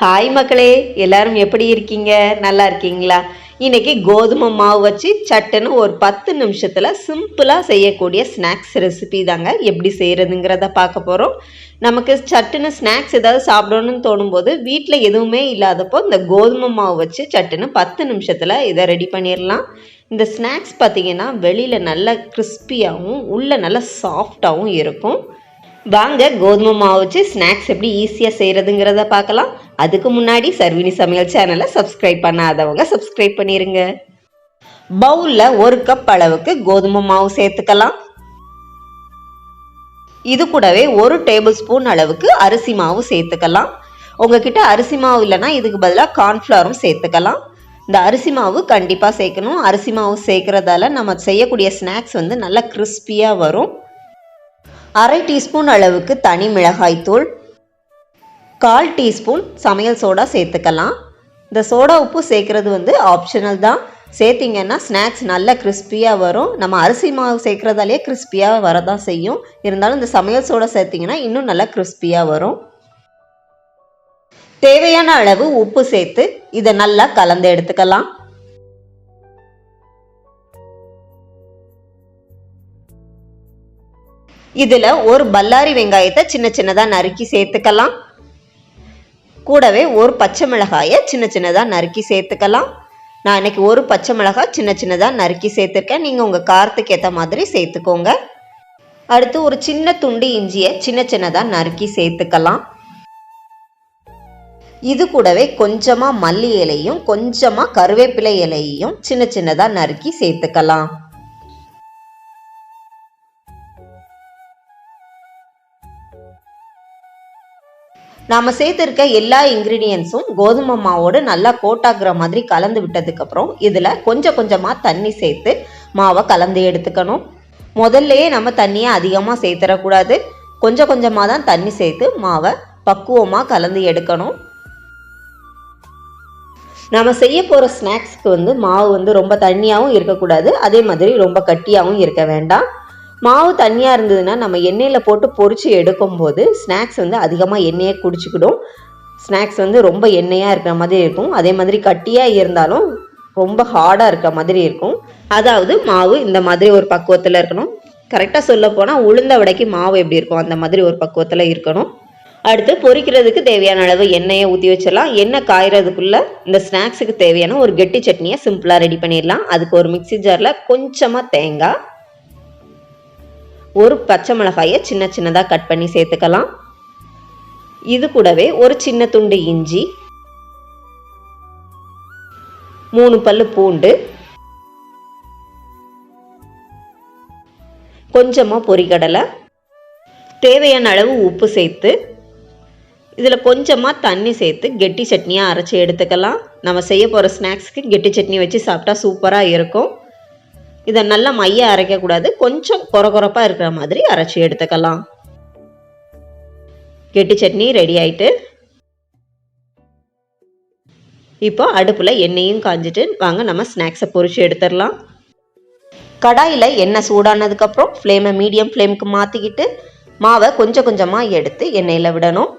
Hi மக்களே. எல்லாரும் எப்படி இருக்கீங்க? நல்லா இருக்கீங்களா? இன்னைக்கு கோதுமை மாவு வச்சு சட்டுன்னு ஒரு பத்து நிமிஷத்தில் சிம்பிளாக செய்யக்கூடிய ஸ்நாக்ஸ் ரெசிபி தாங்க. எப்படி செய்கிறதுங்கிறத பார்க்க போகிறோம் நமக்கு சட்டுன்னு ஸ்நாக்ஸ் ஏதாவது சாப்பிடணும்னு தோணும்போது வீட்டில் எதுவுமே இல்லாதப்போ இந்த கோதுமை மாவு வச்சு சட்டுன்னு பத்து நிமிஷத்தில் இதை ரெடி பண்ணிடலாம். இந்த ஸ்நாக்ஸ் பார்த்தீங்கன்னா வெளியில் நல்லா கிறிஸ்பியாகவும் உள்ளே நல்லா சாஃப்டாகவும் இருக்கும். வாங்க கோதுமை மாவு வச்சு ஸ்நாக்ஸ் எப்படி ஈஸியாக செய்கிறதுங்கிறத பார்க்கலாம். அதுக்கு முன்னாடி சர்வினி சமையல் சேனலை சப்ஸ்கிரைப் பண்ணாதவங்க சப்ஸ்கிரைப் பண்ணிடுங்க பவுலில் ஒரு கப் அளவுக்கு கோதுமை மாவு சேர்த்துக்கலாம். இது கூடவே ஒரு டேபிள் ஸ்பூன் அளவுக்கு அரிசி மாவு சேர்த்துக்கலாம். உங்ககிட்ட அரிசி மாவு இல்லைன்னா இதுக்கு பதிலாக கார்ன்ஃப்ளவரும் சேர்த்துக்கலாம். இந்த அரிசி மாவு கண்டிப்பாக சேர்க்கணும். அரிசி மாவு சேர்க்குறதால நம்ம செய்யக்கூடிய ஸ்நாக்ஸ் வந்து நல்லா கிறிஸ்பியாக வரும். அரை டீஸ்பூன் அளவுக்கு தனி மிளகாய்த்தூள். கால் டீஸ்பூன் சமையல் சோடா சேர்த்துக்கலாம். இந்த சோடா உப்பு சேர்க்குறது வந்து ஆப்ஷனல் தான். சேர்த்திங்கன்னா ஸ்நாக்ஸ் நல்ல கிறிஸ்பியாக வரும். நம்ம அரிசி மாவு சேர்க்குறதாலே கிறிஸ்பியாக வரதான் செய்யும். இருந்தாலும் இந்த சமையல் சோடா சேர்த்திங்கன்னா இன்னும் நல்லா கிறிஸ்பியாக வரும். தேவையான அளவு உப்பு சேர்த்து இதை நல்லா கலந்து எடுத்துக்கலாம். இதில் ஒரு பல்லாரி வெங்காயத்தை சின்ன சின்னதாக நறுக்கி சேர்த்துக்கலாம். கூடவே ஒரு பச்சை மிளகாயை சின்ன சின்னதாக நறுக்கி சேர்த்துக்கலாம். நான் இன்னைக்கு ஒரு பச்சை மிளகாய் சின்ன சின்னதாக நறுக்கி சேர்த்துருக்கேன். நீங்கள் உங்கள் காரத்துக்கு ஏற்ற மாதிரி சேர்த்துக்கோங்க. அடுத்து ஒரு சின்ன துண்டு இஞ்சியை சின்ன சின்னதாக நறுக்கி சேர்த்துக்கலாம். இது கூடவே கொஞ்சமாக மல்லி இலையும் கொஞ்சமாக கருவேப்பிலை இலையையும் சின்ன சின்னதாக நறுக்கி சேர்த்துக்கலாம். நாம் சேர்த்துருக்க எல்லா இன்க்ரீடியன்ஸும் கோதுமை மாவோடு நல்லா கோட்டாக்குற மாதிரி கலந்து விட்டதுக்கப்புறம் இதில் கொஞ்சம் கொஞ்சமாக தண்ணி சேர்த்து மாவை கலந்து எடுத்துக்கணும். முதல்லையே நம்ம தண்ணியை அதிகமாக சேர்த்துடக்கூடாது. கொஞ்சம் கொஞ்சமாக தான் தண்ணி சேர்த்து மாவை பக்குவமாக கலந்து எடுக்கணும். நம்ம செய்ய போகிற ஸ்நாக்ஸ்க்கு வந்து மாவு வந்து ரொம்ப தண்ணியாகவும் இருக்கக்கூடாது. அதே மாதிரி ரொம்ப கட்டியாகவும் இருக்க வேண்டாம். மாவு தண்ணியாக இருந்ததுன்னா நம்ம எண்ணெயில் போட்டு பொறிச்சு எடுக்கும்போது ஸ்நாக்ஸ் வந்து அதிகமாக எண்ணெயை குடிச்சிக்கிடும். ஸ்நாக்ஸ் வந்து ரொம்ப எண்ணெயாக இருக்கிற மாதிரி இருக்கும். அதே மாதிரி கட்டியாக இருந்தாலும் ரொம்ப ஹார்டாக இருக்கிற மாதிரி இருக்கும். அதாவது மாவு இந்த மாதிரி ஒரு பக்குவத்தில் இருக்கணும். கரெக்டாக சொல்ல போனால் உளுந்த வடைக்கு மாவு எப்படி இருக்கும் அந்த மாதிரி ஒரு பக்குவத்தில் இருக்கணும். அடுத்து பொரிக்கிறதுக்கு தேவையான அளவு எண்ணெயை ஊற்றி வச்சிடலாம். எண்ணெய் காயறதுக்குள்ளே இந்த ஸ்நாக்ஸுக்கு தேவையான ஒரு கெட்டி சட்னியை சிம்பிளாக ரெடி பண்ணிடலாம். அதுக்கு ஒரு மிக்சி ஜாரில் கொஞ்சமாக தேங்காய் ஒரு பச்சை மிளகாயை சின்ன சின்னதாக கட் பண்ணி சேர்த்துக்கலாம். இது கூடவே ஒரு சின்ன துண்டு இஞ்சி மூணு பல்லு பூண்டு கொஞ்சமாக பொரிக்கடலை தேவையான அளவு உப்பு சேர்த்து இதில் கொஞ்சமாக தண்ணி சேர்த்து கெட்டி சட்னியாக அரைச்சி எடுத்துக்கலாம். நம்ம செய்ய போகிற ஸ்நாக்ஸ்க்கு கெட்டி சட்னி வச்சு சாப்பிட்டா சூப்பராக இருக்கும். இதை நல்லா மைய அரைக்கக்கூடாது. கொஞ்சம் கொரகொரப்பாக இருக்கிற மாதிரி அரைச்சி எடுத்துக்கலாம். கெட்டி சட்னி ரெடி ஆயிட்டு. இப்போ அடுப்பில் எண்ணெயும் காஞ்சிட்டு வாங்க நம்ம ஸ்நாக்ஸை பொறிச்சு எடுத்துடலாம். கடாயில் எண்ணெய் சூடானதுக்கப்புறம் ஃப்ளேமை மீடியம் ஃப்ளேமுக்கு மாற்றிக்கிட்டு மாவை கொஞ்சம் கொஞ்சமாக எடுத்து எண்ணெயில் விடணும்.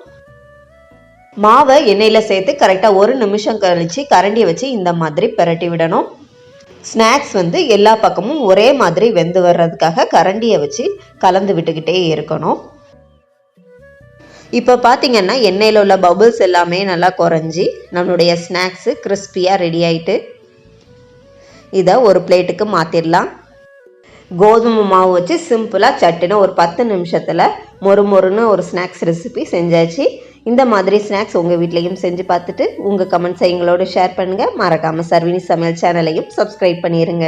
மாவை எண்ணெயில் சேர்த்து கரெக்டாக ஒரு நிமிஷம் கழித்து கரண்டியை வச்சு இந்த மாதிரி பிரட்டி விடணும். ஸ்நாக்ஸ் வந்து எல்லா பக்கமும் ஒரே மாதிரி வெந்து வர்றதுக்காக கரண்டியை வச்சு கலந்து விட்டுக்கிட்டே இருக்கணும். இப்போ பார்த்தீங்கன்னா எண்ணெயில் உள்ள பபுள்ஸ் எல்லாமே நல்லா குறைஞ்சி நம்மளுடைய ஸ்நாக்ஸு கிறிஸ்பியாக ரெடி ஆகிட்டு இதை ஒரு பிளேட்டுக்கு மாற்றிடலாம் கோதுமை மாவு வச்சு சிம்பிளாக சட்டுன்னு ஒரு பத்து நிமிஷத்தில் மொறு மொறுன்னு ஒரு ஸ்நாக்ஸ் ரெசிபி செஞ்சாச்சு. இந்த மாதிரி ஸ்நாக்ஸ் உங்கள் வீட்லேயும் செஞ்சு பார்த்துட்டு உங்கள் கமெண்ட்ஸை எங்களோட ஷேர் பண்ணுங்கள் மறக்காமல் சர்வினி சமையல் சேனலையும் சப்ஸ்கிரைப் பண்ணிடுங்க